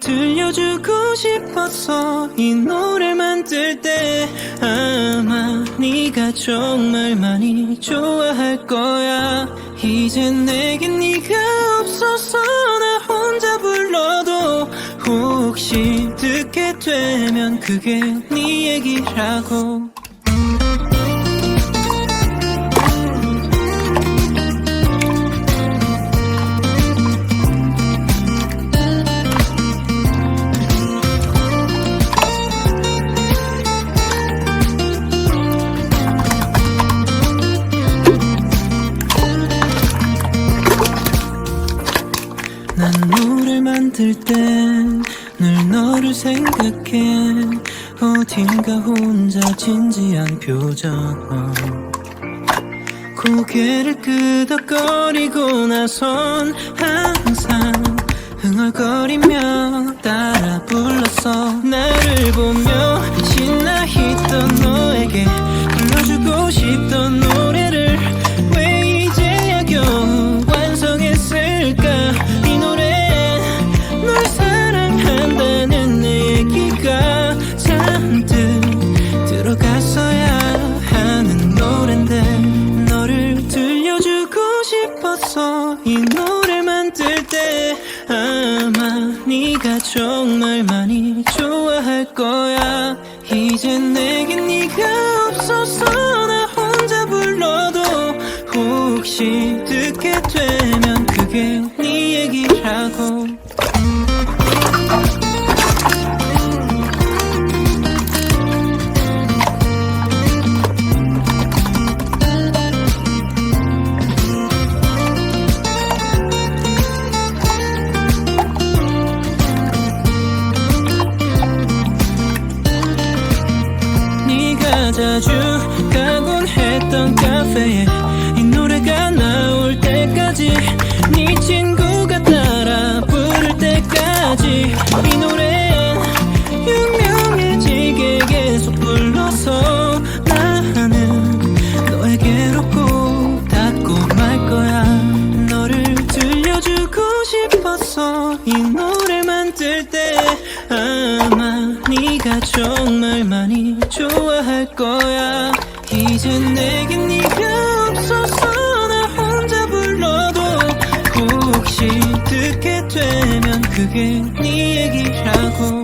들려주고 싶었어 이 노래 만들 때 아마 네가 정말 많이 좋아할 거야. 이젠 내겐 네가 없어서 나 혼자 불러도 혹시 듣게 되면 그게 네 얘기라고 만들 땐늘 너를 생각해. 어딘가 혼자 진지한 표정 고개를 끄덕거리고 나선 항상 싶었어 이 노래 만들 때 아마 네가 정말 많이 좋아할 거야. 이젠 내겐 네가 없어서 나 혼자 불러도 혹시 듣게 되면 그게 네 얘기라고 자주 가곤 했던 카페에 이 노래가 나올 때까지 네 친구가 따라 부를 때까지 이 노래는 유명해지게 계속 불러서 나는 너에게로 꼭 닿고 말 거야. 너를 들려주고 싶었어 이 노래 만들 때 아마 네가 정말 이젠 내겐 네가 없어서 나 혼자 불러도 혹시 듣게 되면 그게 네 얘기라고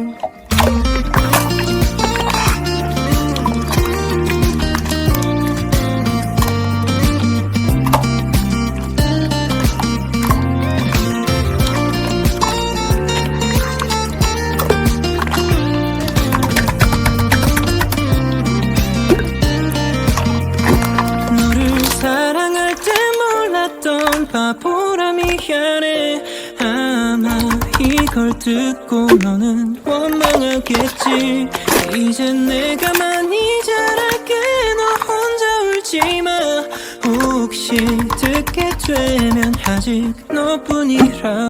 바보라 미안해. 아마 이걸 듣고 너는 원망하겠지. 이젠 내가 많이 잘할게. 너 혼자 울지마. 혹시 듣게 되면 아직 너뿐이라